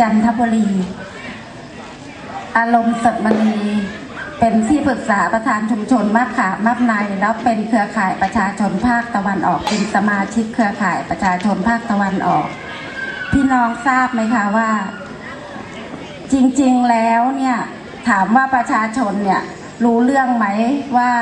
จันทบุรี อารมณ์สดมณีเป็นที่ปรึกษาประธานชุมชนมาบขามาบในแล้วเป็นเครือข่ายประชาชนภาคตะวันออกเป็นสมาชิกเครือข่ายประชาชนภาคตะวันออก พี่น้องทราบไหมคะว่า จริงๆแล้วเนี่ยถามว่าประชาชนเนี่ยรู้เรื่องไหมว่า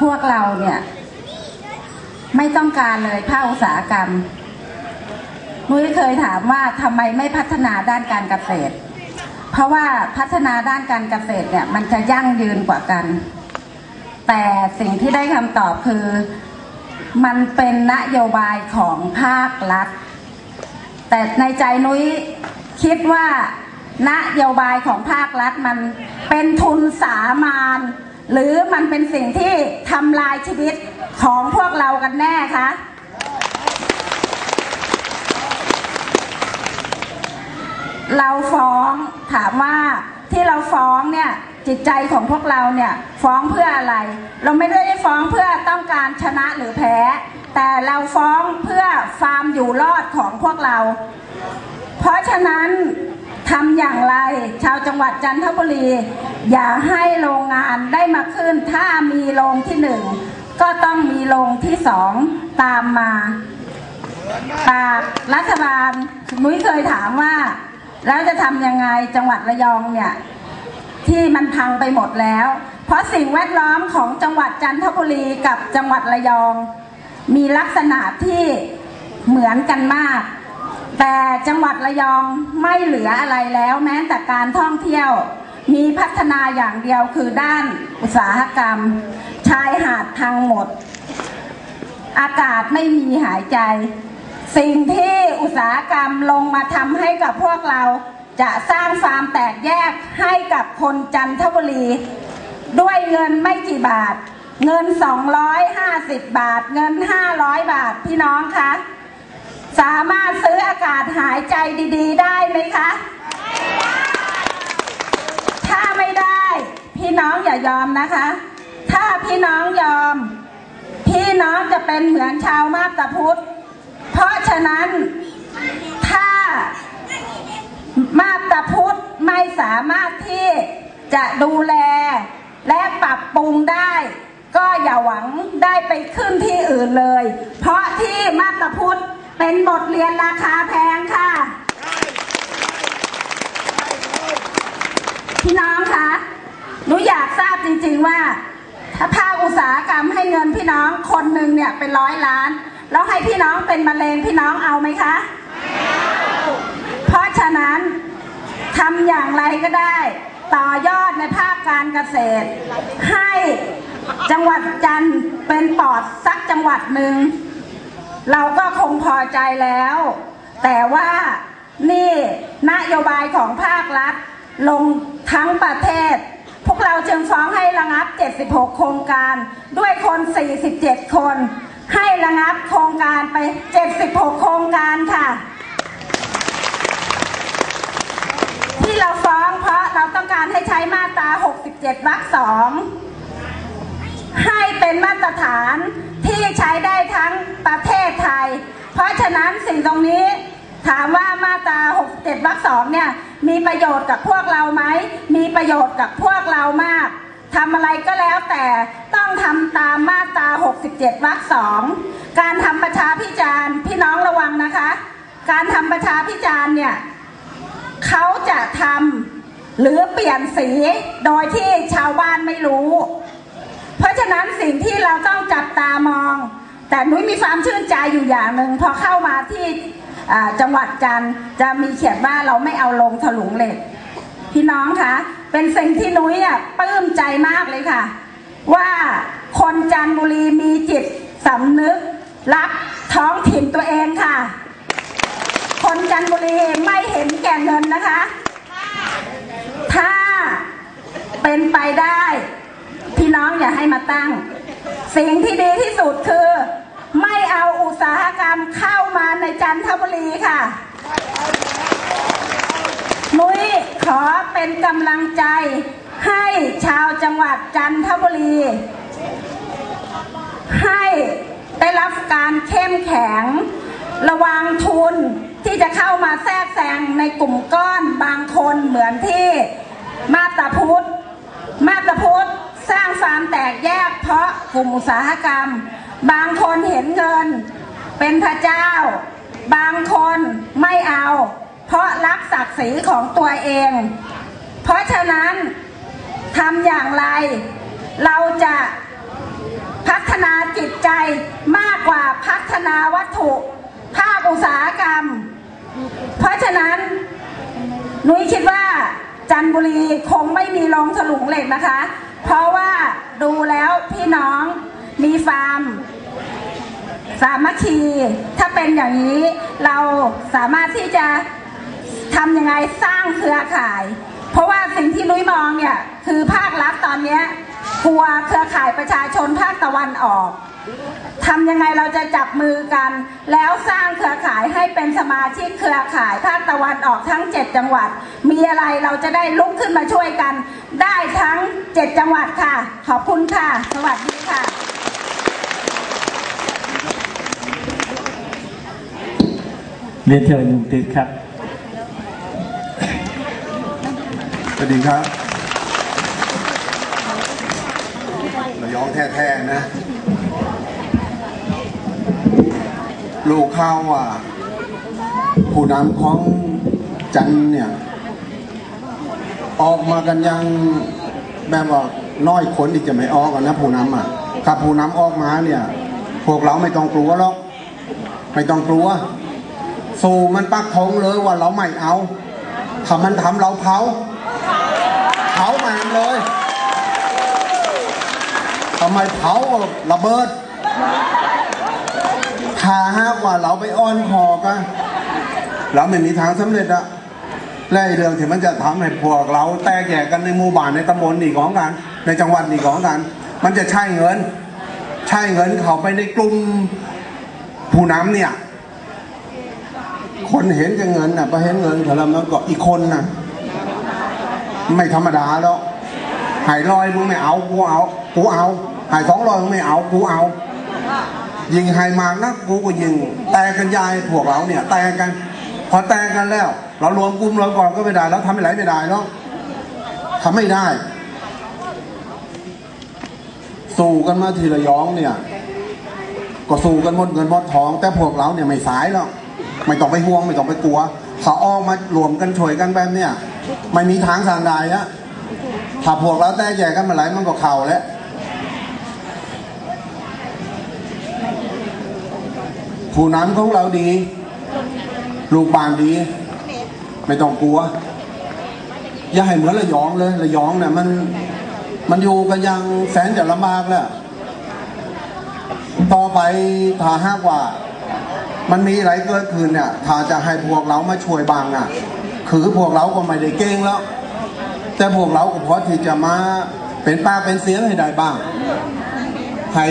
พวกเราเนี่ย ไม่ต้องการเลยภาคอุตสาหกรรม นุ้ยเคยถามว่าทำไมไม่พัฒนาด้านการเกษตร เพราะว่าพัฒนาด้านการเกษตรเนี่ยมันจะยั่งยืนกว่ากัน แต่สิ่งที่ได้คำตอบคือมันเป็นนโยบายของภาครัฐ แต่ในใจนุ้ยคิดว่านโยบายของภาครัฐมันเป็นทุนสามานหรือมันเป็นสิ่งที่ทำลายชีวิตของพวกเรากันแน่คะ เราฟ้องถามว่าที่เราฟ้องเนี่ยจิตใจของพวกเราเนี่ยฟ้องเพื่ออะไร เราไม่ได้ฟ้องเพื่อต้องการชนะหรือแพ้ แต่เราฟ้องเพื่อฟาร์มอยู่รอดของพวกเรา เพราะฉะนั้นทำอย่างไรชาวจังหวัดจันทบุรี อย่าให้โรงงานได้มาขึ้น ถ้ามีโรงที่หนึ่งก็ต้องมีโรงที่สองตามมาปากรัฐบาลนุ้ยเคยถามว่า แล้วจะทำยังไงจังหวัดระยองเนี่ยที่มันพังไปหมดแล้ว เพราะสิ่งแวดล้อมของจังหวัดจันทบุรีกับจังหวัดระยอง มีลักษณะที่เหมือนกันมาก แต่จังหวัดระยองไม่เหลืออะไรแล้วแม้แต่การท่องเที่ยว มีพัฒนาอย่างเดียวคือด้านอุตสาหกรรม ชายหาดทางหมด อากาศไม่มีหายใจ สิ่งที่อุตสาหกรรมลงมาทำให้กับพวกเราจะสร้างฟาร์มแตกแยกให้กับคนจันทบุรี ด้วยเงินไม่กี่บาท เงิน 250 บาท เงิน 500 บาทพี่น้องคะสามารถซื้ออากาศหายใจดี ๆ ได้ไหมคะ ถ้าไม่ได้ พี่น้องอย่ายอมนะคะ ถ้าพี่น้องยอม พี่น้องจะเป็นเหมือนชาวมาบตาพุธ เพราะฉะนั้นถ้ามาตาพุธไม่สามารถที่จะดูแลและปรับปรุงได้ ก็อย่าหวังได้ไปขึ้นที่อื่นเลย เพราะที่มาตาพุธเป็นบทเรียนราคาแพงค่ะพี่น้องคะหนูอยากทราบจริง ๆว่า ถ้าภาคอุตสาหกรรมให้เงินพี่น้องคนหนึ่งเนี่ยเป็นร้อยล้าน แล้วให้พี่น้องเป็นมะเร็งพี่น้องเอาไหมคะเพราะฉะนั้นทำอย่างไรก็ได้ ต่อยอดในภาคการเกษตร ให้จังหวัดจันทร์เป็นปอดสักจังหวัดหนึ่งเราก็คงพอใจแล้ว แต่ว่านี่นโยบายของภาครัฐ ลงทั้งประเทศ พวกเราจึงฟ้องให้ระงับ 76 โครงการ ด้วยคน 47 คน ให้ระงับโครงการไป 76 โครงการค่ะ ที่เราฟ้องเพราะเราต้องการให้ใช้มาตรา 67 วรรคสองให้เป็นมาตรฐานที่ใช้ได้ทั้งประเทศไทย เพราะฉะนั้นสิ่งตรงนี้ ถามว่ามาตรา67วรรคสองเนี่ยมีประโยชน์กับพวกเราไหมมีประโยชน์กับพวกเรามากทำอะไรก็แล้วแต่ต้องทำตามมาตรา 67 วรรคสอง การทำประชาพิจารณ์พี่น้องระวังนะคะ การทำประชาพิจารณ์เนี่ยเขาจะทำหรือเปลี่ยนสีโดยที่ชาวบ้านไม่รู้ เพราะฉะนั้นสิ่งที่เราต้องจับตามอง แต่นุ้ยมีความชื่นใจอยู่อย่างหนึ่งพอเข้ามาที่ จังหวัดจันจะมีเขียนว่าเราไม่เอาลงถลุงเหล็ก พี่น้องคะเป็นสิ่งที่นุ้ยอะปลื้มใจมากเลยค่ะ ว่าคนจันทบุรีมีจิตสำนึก รักท้องถิ่นตัวเองค่ะ คนจันทบุรีไม่เห็นแก่เงินนะคะ ถ้าเป็นไปได้ พี่น้องอย่าให้มาตั้ง สิ่งที่ดีที่สุดคือ ไม่เอาอุตสาหกรรมเข้ามาในจันทบุรีค่ะ นุ้ยขอเป็นกำลังใจให้ชาวจังหวัดจันทบุรี ให้ได้รับการเข้มแข็ง ระวังทุนที่จะเข้ามาแทรกแซงในกลุ่มก้อนบางคนเหมือนที่มาตาพุทธมาตาพุทธสร้างฟามแตกแยกเพราะกลุ่มอุตสาหกรรม บางคนเห็นเงิน เป็นพระเจ้า บางคนไม่เอา เพราะรักศักดิ์ศรีของตัวเอง เพราะฉะนั้นทำอย่างไร เราจะพัฒนาจิตใจมากกว่าพัฒนาวัตถุภาคอุตสาหกรรม เพราะฉะนั้น นุ้ยคิดว่าจันบุรีคงไม่มีโรงถลุงเหล็กนะคะ เพราะว่าดูแล้วพี่น้อง มีฟาร์มสามัคคีถ้าเป็นอย่างนี้เราสามารถที่จะทำยังไงสร้างเครือข่าย เพราะว่าสิ่งที่นุ้ยมองเนี่ยคือภาครัฐตอนเนี้ยกลัวเครือข่ายประชาชนภาคตะวันออกทำยังไงเราจะจับมือกัน แล้วสร้างเครือข่ายให้เป็นสมาชิกเครือข่ายภาคตะวันออกทั้ง 7 จังหวัด มีอะไรเราจะได้ลุกขึ้นมาช่วยกัน ได้ทั้ง 7 จังหวัดค่ะ ขอบคุณค่ะ สวัสดีค่ะ เรียนเชิญลุงติ๊กครับ สวัสดีครับระยองแท้ๆนะ ลูกข้าวอะ ผู้นำของจันเนี่ย ออกมากันยังแบบว่าน้อยคนที่จะไม่ออกอะนะผู้นำอะถ้าผู้นำออกมาเนี่ย พวกเราไม่ต้องกลัวหรอก ไม่ต้องกลัว สู้มันปักธงเลยว่าเราไม่เอาถ้ามันทำเราเผาเผามันเลยทำไมเผาระเบิดถ้าหากว่าเราไปอ้อนคอกันเราไม่มีทางสำเร็จอะและไอ้เรื่องที่มันจะทำให้พวกเราแตกแยกกันในหมู่บ้านในตำบลนี่ของกัน ในจังหวัดนี่ของกัน มันจะใช่เงิน ใช่เงินเขาไปในกลุ่มผู้นำเนี่ย คนเห็นจะเงินน่ะไปเห็นเงินแต่ละมันก็อีกคนน่ะ ไม่ธรรมดาแล้วหายลอยมึงไม่เอากูเอากูเอาหายสองลอยมึงไม่เอากูเอายิงหายมากนะกูก็ยิงแต่กันยายพวกเราเนี่ยแต่กัน พอแต่กันแล้ว เรารวมกลุ่มเราก่อนก็ไม่ได้แล้วทำไม่ไหลไม่ได้เนาะทำไม่ได้ สู้กันมาทีละยองเนี่ย ก็สู้กันหมดเงินหมดทอง แต่พวกเราเนี่ยไม่สายแล้ว ไม่ต้องไปห่วงไม่ต้องไปกลัวเขาอ้อกมารวมกันช่วยกันแบบเนี่ยไม่มีทางสางใดอะถ้าพวกเราแตกแยกกันมาหลายมันก็เข่าแล้วผู้นำของเราดี ลูกบานดี ไม่ต้องกลัว อย่าให้เหมือนระยองเลยระยองเนี่ยมันมันอยู่กันยังแสนจะลำบากแล้วต่อไปถ้าห้ากว่า มันมีอะไรเกิดขึ้นเนี่ยถ้าจะให้พวกเรามาช่วยบางอะ คือพวกเราก็ไม่ได้เก่งแล้ว แต่พวกเราก็พอที่จะมาเป็นปาเป็นเสียงให้ได้บ้าง ให้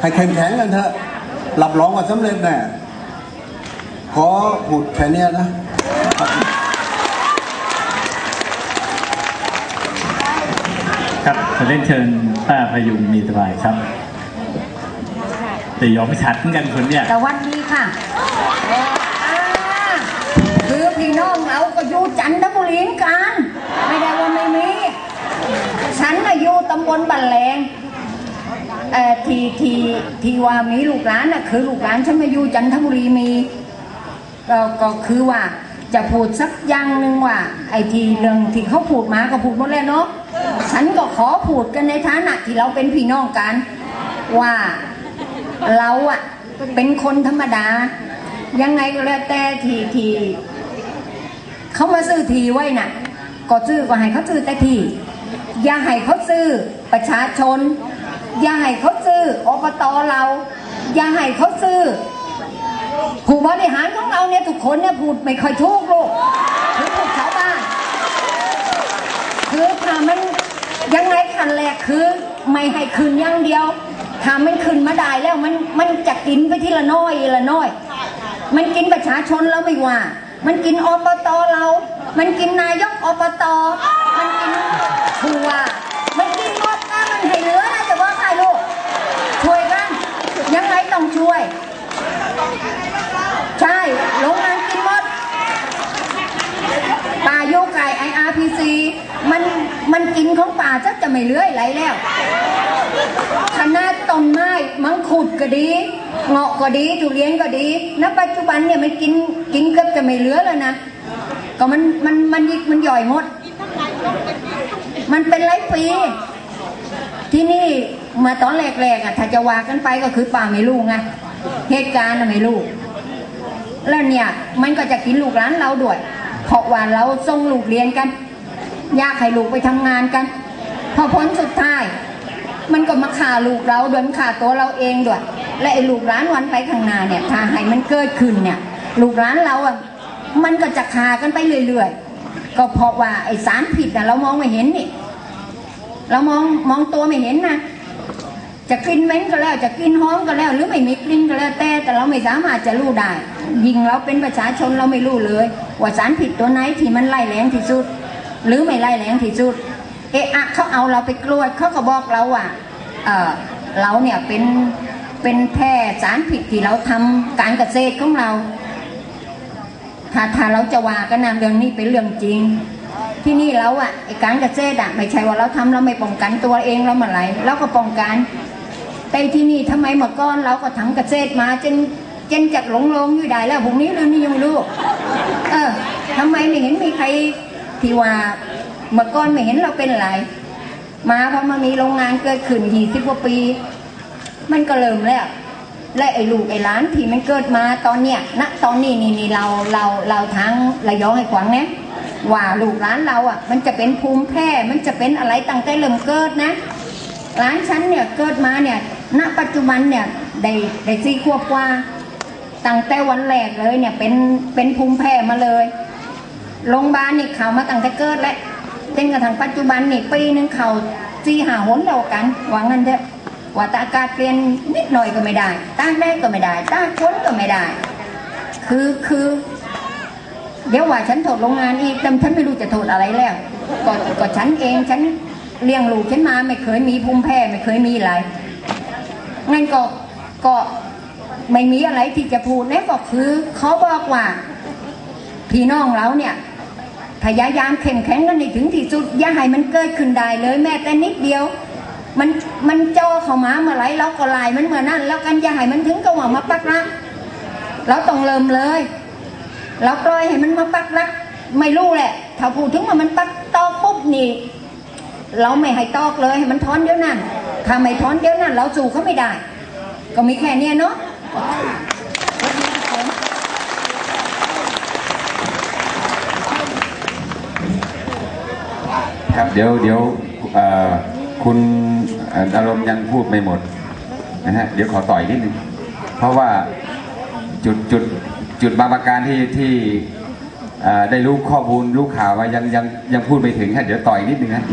ให้เข้มแข็งกันเถอะรับรองว่าสำเร็จแน่ขอพูดแค่นี้นะครับเรียนเชิญป้าพยุงมีสบายครับ แต่ยอมไม่ชัดเหมือนกันคนเนี่ยสวัสดีค่ะอ่าคือพี่น้องเราก็อยู่จันทบุรีกัน ไม่ได้ว่าไม่มี ฉันน่ะอยู่ตำบลบันแลงเอ่อทีทีทีว่ามีลูกหลานน่ะคือลูกหลานฉันมาอยู่จันทบุรีมีก็ก็คือว่าจะพูดสักอย่างหนึ่งว่า ไอ้ทีเรื่องที่เขาพูดมาก็พูดหมดแล้วเนาะฉันก็ขอพูดกันในฐานะที่เราเป็นพี่น้องกัน ว่า เราอะเป็นคนธรรมดา ยังไงก็แล้วแต่ทีทีเขามาซื้อทีไว้น่ะ ก็ซื้อก็ให้เขาซื้อแต่ทีอย่าให้เขาซื้อประชาชน อย่าให้เขาซื้ออบตเรา อย่าให้เขาซื้อผู้บริหารของเราเนี่ยทุกคนเนี่ยพูดไม่ค่อยถูกลูกคือพูดชาวบ้านคือถ้ามันยังไงขันแรกคือ ไม่ให้คืนอย่างเดียว หามันขึ้นมาได้แล้วมันมันจะกินไปที่ละน้อยละน้อย มันกินประชาชนแล้วไม่ว่า มันกินอบตเรา มันกินนายกอบต มันกินทั่วมันกินหมดแล้วมันให้เหลือนะจะว่าใครลูกช่วยกันยังไงต้องช่วย ใช่โรงงานกินหมดป่าโยกไก่ไออาร์พีซีมันมันกินของป่าจะจะไม่เลื้อยไหลแล้ว คณะต้นไม้มังคุดก็ดีเงาะก็ดีทุเรียนก็ดีณปัจจุบันเนี่ยมันกินกินเกือบจะไม่เหลือแล้วนะก็มันมันมันยิกมันย่อยหมด มันเป็นหลายปี ที่นี่มาตอนแรกๆอะถ้าจะวากันไปก็คือป่าไม่รู้ไงเหตุการณ์น่ะไม่รู้แล้วเนี่ยมันก็จะกินลูกหลานเราด้วยเพราะว่าเราส่งลูกเรียนกัน ยากให้ลูกไปทำงานกัน พอพ้นสุดท้าย มันก็มาฆ่าลูกเราด้วยมันฆ่าตัวเราเองด้วย และไอ้ลูกหลานวันไปข้างหน้าเนี่ยถ้าให้มันเกิดขึ้นเนี่ย ลูกหลานเราอะมันก็จะฆ่ากันไปเรื่อยๆ ก็เพราะว่าไอ้สารผิดน่ะเรามองไม่เห็นนี่ เรามองมองตัวไม่เห็นนะจะกลิ่นเหม็นก็แล้วจะกลิ่นหอมก็แล้ว หรือไม่มีกลิ่นก็แล้วแต่แต่เราไม่สามารถจะรู้ได้ ยิ่งเราเป็นประชาชนเราไม่รู้เลย ว่าสารผิดตัวไหนที่มันไล่แรงที่สุด หรือไม่ไล่แรงที่สุด เอะอะเขาเอาเราไปกล้วดเขาก็บอกเราว่าเออเราเนี่ยเป็นเป็นแพร่สารผิดที่เราทำการเกษตรของเรา ถ้าถ้าเราจะว่ากันนะเรื่องนี้เป็นเรื่องจริง ที่นี่เราอะไอการเกษตรอะไม่ใช่ว่าเราทำเราไม่ป้องกันตัวเองเราเมื่อไรเราก็ป้องกันแต่ที่นี่ทำไมเมื่อก่อนเราก็ทำเกษตรมาจนจนจากหลงลงอยู่ได้แล้วพวกนี้เรื่องนี้ยังไม่รู้เออทำไมไม่เห็นมีใครที่ว่า เมื่อก่อนไม่เห็นเราเป็นไร มาพอมามีโรงงานเกิดขึ้นยี่สิบกว่าปี มันก็เริ่มแล้ว และไอ้ลูกไอ้หลานที่มันเกิดมาตอนเนี้ยณตอนนี้นี่นี่เราเราเราทั้งระยองไอ้ขวางเนี่ยว่าลูกหลานเราอะ มันจะเป็นภูมิแพ้ มันจะเป็นอะไรตั้งแต่เริ่มเกิดนะหลานฉันเนี่ยเกิดมาเนี่ย ณ ปัจจุบันเนี่ยได้ได้สี่ขวบกว่าตั้งแต่วันแรกเลยเนี่ยเป็นเป็นภูมิแพ้มาเลยโรงพยาบาลนี่เขามาตั้งแต่เกิดแล้ว จนกระทั่งปัจจุบันนี่ปีหนึงเขาสี่หาหนเดียวกันหวังกันเถอะว่าตาอากาศเปลี่ยนนิดหน่อยก็ไม่ได้ตากแดดก็ไม่ได้ตากฝนก็ไม่ได้ คือคือเดี๋ยวว่าฉันโทษโรงงานอีกแต่ฉันไม่รู้จะโทษอะไรแล้วก็ก็ฉันเองฉันเลี้ยงลูกฉันมาไม่เคยมีภูมิแพ้ไม่เคยมีอะไรงั้นก็ก็ไม่มีอะไรที่จะพูดแล้วก็คือเขาบอกว่าพี่น้องเราเนี่ย พยายามเข้มแข็งกันในถึงที่สุดอย่าให้มันเกิดขึ้นได้เลยแม้แต่นิดเดียว มันมันจ่อเข้ามาเมื่อไรเราก็ไล่มันเมื่อนั้น แล้วกันอย่าให้มันถึงกับว่ามาปักรักเราต้องเริ่มเลยเราปล่อยให้มันมาปักรักไม่รู้แหละ ถ้าพูดถึงว่ามันปักตอกปุ๊บนี่เราไม่ให้ตอกเลยให้มันถอนเดี๋ยวนั้นถ้าไม่ถอนเดี๋ยวนั้นเราสู้เขาไม่ได้ ก็มีแค่เนี้ยเนาะ ครับ เดี๋ยวเดี๋ยวคุณอารมณ์ยังพูดไม่หมดนะฮะเดี๋ยวขอต่อยนิดนึงเพราะว่าจุดจุดจุดบางประการที่ที่ได้รู้ข้อมูลรู้ข่าวว่ายังยังยังพูดไม่ถึงฮะเดี๋ยวต่อยนิดนึงนะ